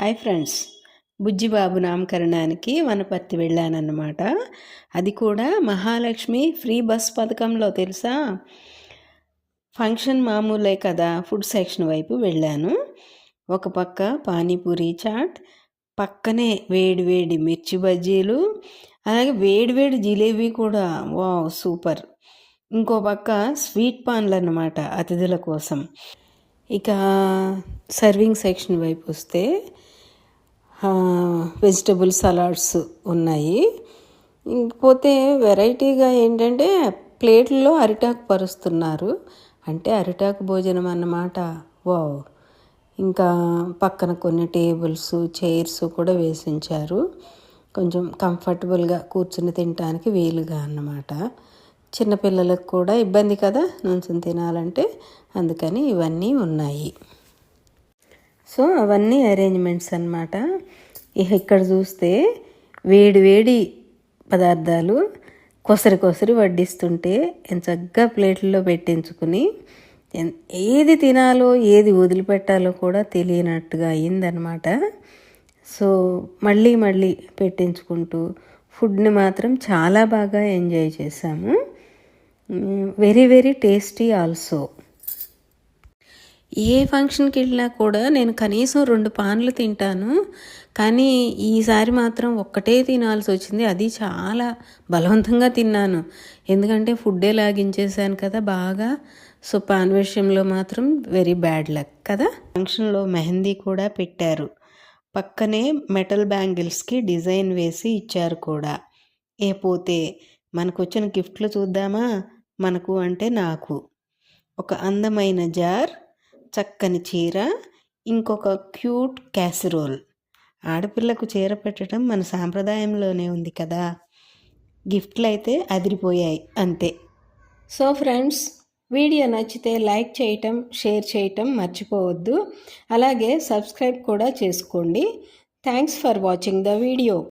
Hi friends. Bujjibabu నామకరణానికి వనపర్తి వెళ్ళానన్నమాట. అది కూడా మహాలక్ష్మి ఫ్రీ బస్ పథకంలో తెలుసా? ఫంక్షన్ మామూలే కదా ఫుడ్ సెక్షన్ వైపు వెళ్ళాను. ఒక పక్క పానీపూరి చాట్ పక్కనే వేడి వేడి మిర్చి బజ్జీలు అలాగే వేడి వేడి జిలేబీ కూడా. Wow super. ఇంకో పక్క స్వీట్ పాన్లు అన్నమాట అతిథుల కోసం. ఇక సర్వింగ్ సెక్షన్ వైపు వస్తే వెజిటబుల్ సలాడ్స్ ఉన్నాయి. ఇంకపోతే వెరైటీగా ఏంటంటే ప్లేట్లో అరిటాకు పరుస్తున్నారు. అంటే అరిటాకు భోజనం అన్నమాట. వావ్. ఇంకా పక్కన కొన్ని టేబుల్స్ చైర్స్ కూడా వేసి ఉంచారు కొంచెం కంఫర్టబుల్గా కూర్చుని తినడానికి వీలుగా అన్నమాట. చిన్నపిల్లలకు కూడా ఇబ్బంది కదా నుంచుని తినాలంటే. అందుకని ఇవన్నీ ఉన్నాయి. సో అవన్నీ అరేంజ్మెంట్స్ అనమాట ఇక ఇక్కడ చూస్తే వేడి వేడి పదార్థాలు కొసరి కొసరి వడ్డిస్తుంటే చక్కగా ప్లేట్లో పెట్టించుకుని ఏది తినాలో ఏది వదిలిపెట్టాలో కూడా తెలియనట్టుగా అయిందనమాట సో మళ్ళీ మళ్ళీ పెట్టించుకుంటూ ఫుడ్ని మాత్రం చాలా బాగా ఎంజాయ్ చేశాము. Very very tasty also. ఏ ఫంక్షన్కి వెళ్ళినా కూడా నేను కనీసం రెండు పాన్లు తింటాను. కానీ ఈసారి మాత్రం ఒక్కటే తినాల్సి వచ్చింది. అది చాలా బలవంతంగా తిన్నాను. ఎందుకంటే ఫుడ్డే లాగించేశాను కదా బాగా. సో పాన్ విషయంలో మాత్రం వెరీ బ్యాడ్ లక్ కదా. ఫంక్షన్లో మెహందీ కూడా పెట్టారు. పక్కనే మెటల్ బ్యాంగిల్స్కి డిజైన్ వేసి ఇచ్చారు కూడా. ఏ పోతే మనకు వచ్చిన గిఫ్ట్లు చూద్దామా? మనకు అంటే నాకు. ఒక అందమైన జార్ చక్కని చీర ఇంకొక క్యూట్ క్యాసరోల్. ఆడపిల్లకు చీర పెట్టడం మన సాంప్రదాయంలోనే ఉంది కదా. గిఫ్ట్లు అయితే అదిరిపోయాయి అంతే. సో ఫ్రెండ్స్ వీడియో నచ్చితే లైక్ చేయటం షేర్ చేయటం మర్చిపోవద్దు. అలాగే సబ్స్క్రైబ్ కూడా చేసుకోండి. Thanks for watching the video.